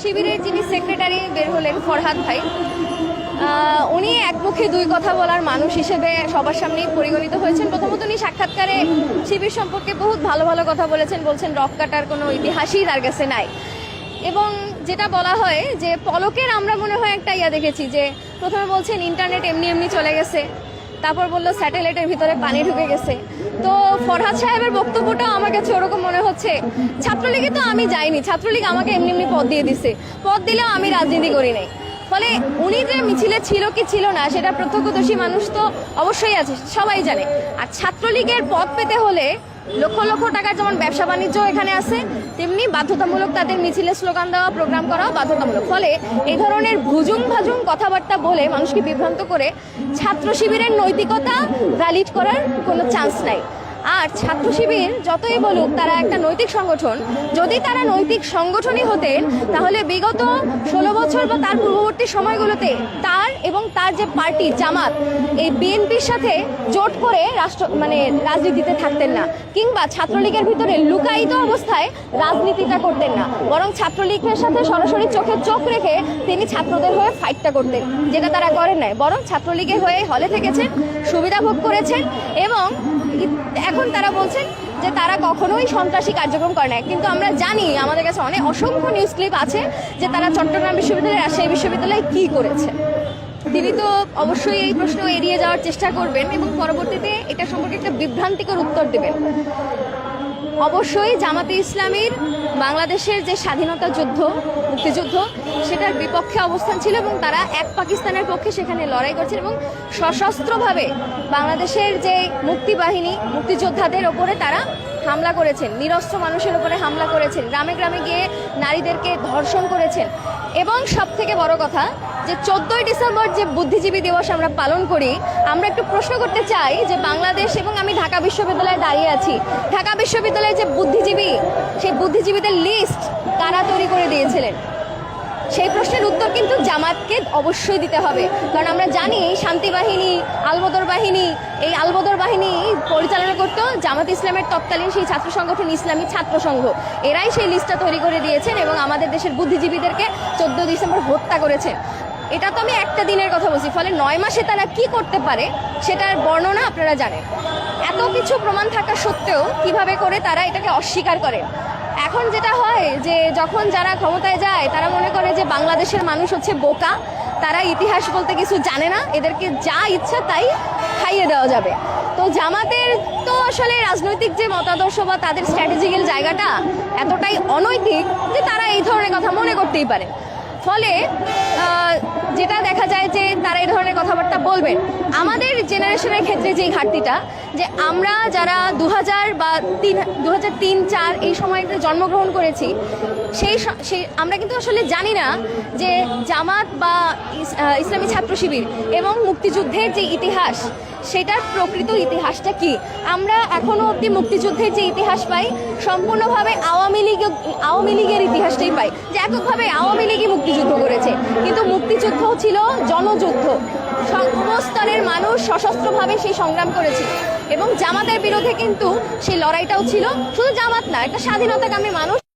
শিবিরের যিনি সেক্রেটারি বের হলেন ফরহাদ ভাই উনি একমুখে দুই কথা বলার মানুষ হিসেবে সবার সামনেই পরিগণিত হয়েছেন। প্রথমত উনি সাক্ষাৎকারে শিবির সম্পর্কে বহুত ভালো ভালো কথা বলেছেন, বলছেন রক কাটার কোনো ইতিহাসই তার কাছে নাই। এবং যেটা বলা হয় যে পলকের আমরা মনে হয় একটা ইয়া দেখেছি যে প্রথমে বলছেন, ইন্টারনেট এমনি এমনি চলে গেছে। তারপর বলল স্যাটেলাইটের ভিতরে পানি ঢুকে গেছে। তো ফরহাদ সাহেবের বক্তব্যটা আমার কাছে ওরকম মনে হচ্ছে। ছাত্রলীগে তো আমি যাইনি, ছাত্রলীগ আমাকে এমনি এমনি পদ দিয়ে দিছে। পদ দিলেও আমি রাজনীতি করি নাই। ফলে উনি যে মিছিলে ছিল কি ছিল না, সেটা প্রত্যক্ষদর্শী মানুষ তো অবশ্যই আছে, সবাই জানে। আর ছাত্রলীগের পদ পেতে হলে লক্ষ লক্ষ টাকার যেমন ব্যবসা বাণিজ্য এখানে আছে, তেমনি বাধ্যতামূলক তাদের মিছিলে স্লোগান দেওয়া, প্রোগ্রাম করাও বাধ্যতামূলক। ফলে এই ধরনের ভুজুং ভাজুং কথাবার্তা বলে মানুষকে বিভ্রান্ত করে ছাত্র শিবিরের নৈতিকতা ভ্যালিড করার কোনো চান্স নাই। আর ছাত্র শিবির যতই বলুক, তারা একটা নৈতিক সংগঠন। যদি তারা নৈতিক সংগঠনই হতেন তাহলে বিগত ষোলো বছর বা তার পূর্ববর্তী সময়গুলোতে তার এবং তার যে পার্টি, জামাত, এই বিএনপির সাথে জোট করে রাষ্ট্র মানে রাজনীতিতে থাকতেন না। কিংবা ছাত্রলীগের ভিতরে লুকায়িত অবস্থায় রাজনীতিটা করতেন না। বরং ছাত্রলীগের সাথে সরাসরি চোখে চোখ রেখে তিনি ছাত্রদের হয়ে ফাইটটা করতেন, যেটা তারা করেন নাই। বরং ছাত্রলীগের হয়ে হলে থেকেছেন, সুবিধা ভোগ করেছেন এবং এখন তারা বলছেন যে তারা কখনোই সন্ত্রাসী কার্যক্রম করে না কিন্তু আমরা জানি আমাদের কাছে অনেক অসংখ্য নিউজ ক্লিপ আছে যে তারা চট্টগ্রাম বিশ্ববিদ্যালয় রাজশাহী বিশ্ববিদ্যালয়ে কি করেছে। তিনি তো অবশ্যই এই প্রশ্ন এড়িয়ে যাওয়ার চেষ্টা করবেন এবং পরবর্তীতে এটা সম্পর্কে একটা বিভ্রান্তিকর উত্তর দেবেন। অবশ্যই জামাতে ইসলামীর বাংলাদেশের যে স্বাধীনতা যুদ্ধ, মুক্তিযুদ্ধ, সেটার বিপক্ষে অবস্থান ছিল এবং তারা এক পাকিস্তানের পক্ষে সেখানে লড়াই করছিল এবং সশস্ত্রভাবে বাংলাদেশের যে মুক্তি বাহিনী মুক্তিযোদ্ধাদের ওপরে তারা হামলা করেছেন, নিরস্ত্র মানুষের উপরে হামলা করেছেন, গ্রামে গ্রামে গিয়ে নারীদেরকে ধর্ষণ করেছেন। এবং সব থেকে বড় কথা যে, চোদ্দই ডিসেম্বর যে বুদ্ধিজীবী দিবস আমরা পালন করি, আমরা একটু প্রশ্ন করতে চাই যে, বাংলাদেশ এবং আমি ঢাকা বিশ্ববিদ্যালয়ে দাঁড়িয়ে আছি, ঢাকা বিশ্ববিদ্যালয়ে যে বুদ্ধিজীবী, সেই বুদ্ধিজীবীদের লিস্ট কারা তৈরি করে দিয়েছিলেন? সেই প্রশ্নের উত্তর কিন্তু জামাতকে অবশ্যই দিতে হবে। কারণ আমরা জানি শান্তি বাহিনী, আলবদর বাহিনী, এই আলবদর বাহিনী পরিচালনা করতো জামাত ইসলামের তৎকালীন সেই ছাত্র সংগঠন ইসলামী ছাত্র সংঘ। এরাই সেই লিস্টটা তৈরি করে দিয়েছেন এবং আমাদের দেশের বুদ্ধিজীবীদেরকে চোদ্দ ডিসেম্বর হত্যা করেছেন এটা তো আমি একটা দিনের কথা বলছি, ফলে নয় মাসে তারা কি করতে পারে সেটার বর্ণনা আপনারা জানেন। এত কিছু প্রমাণ থাকা সত্ত্বেও কীভাবে করে তারা এটাকে অস্বীকার করে এখন যেটা হয় যে যখন যারা ক্ষমতায় যায়, তারা মনে করে যে বাংলাদেশের মানুষ হচ্ছে বোকা। তারা ইতিহাস বলতে কিছু জানে না। এদেরকে যা ইচ্ছা তাই খাইয়ে দেওয়া যাবে। তো জামাতের তো আসলে রাজনৈতিক যে মতাদর্শ বা তাদের স্ট্র্যাটেজিক্যাল জায়গাটা এতটাই অনৈতিক যে তারা এই ধরনের কথা মনে করতেই পারে। ফলে যেটা দেখা যায় যে তারা এই ধরনের কথাবার্তা বলবেন। আমাদের জেনারেশনের ক্ষেত্রে যে ঘাটতিটা, যে আমরা যারা দু হাজার বা তিন দু হাজার তিন, চার এই সময়তে জন্মগ্রহণ করেছি, সেই সেই, আমরা কিন্তু আসলে জানি না যে জামাত বা ইসলামী ছাত্র শিবির এবং মুক্তিযুদ্ধের যে ইতিহাস, সেটার প্রকৃত ইতিহাসটা কি? আমরা এখনও অবধি মুক্তিযুদ্ধের যে ইতিহাস পাই, সম্পূর্ণভাবে আওয়ামী লীগ, আওয়ামী লীগের ইতিহাসটাই পাই। যে এককভাবে আওয়ামী লীগই মুক্তিযুদ্ধ করেছে, কিন্তু মুক্তিযুদ্ধ ছিল জনযুদ্ধ সর্বস্তরের মানুষ সশস্ত্রভাবে সেই সংগ্রাম করেছে এবং জামাতের বিরুদ্ধে কিন্তু সেই লড়াইটাও ছিল। শুধু জামাত না, একটা স্বাধীনতাকামী মানুষ